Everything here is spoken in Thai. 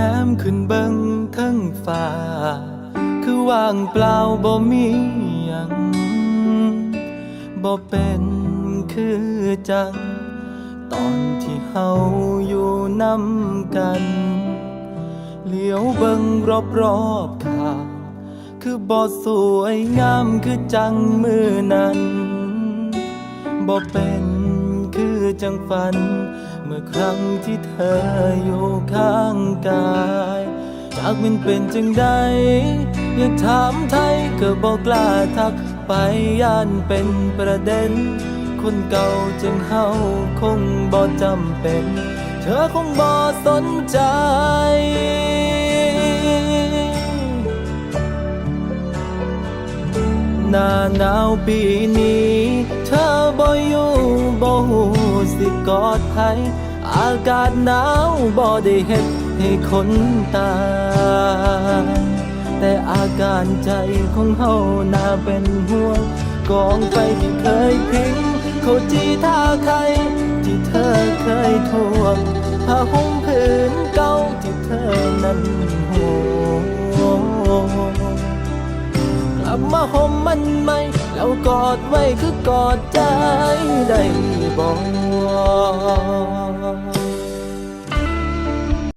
น้ำขึ้นเบิงทั้งฟ้า คือว่างเปล่าบ่มีหยังบ่เป็นคือจัง ตอนที่เฮาอยู่นำกัน เหลียวเบิงรอบรอบๆข้างคือบ่สวยงามคือจังมือนั้นบ่เป็นคือจังฝัน มื่อครั้งที่เธออยู่ข้างกายจากมันเป็นจังใด อยากถามไทยก็บอกกล้าทักไปย่านเป็นประเด็น คนเก่าจึงเฮาคงบ่จำเป็น เธอคงบ่สนใจหน้าหนาวปีนี้ เธอ กอดใครอากาศหนาวบ่ได้เฮ็ดให้คนตายแต่อาการใจของเฮาน่าเป็นห่วงกองไฟที่เคยพิงเขาจีท่าใครที่เธอเคยทวงผ้าห่มผืนเก่าที่เธอนั้นห่วงกลับมาห่มมันไหม แล้วกอดไว้คือกอดใจได้บอก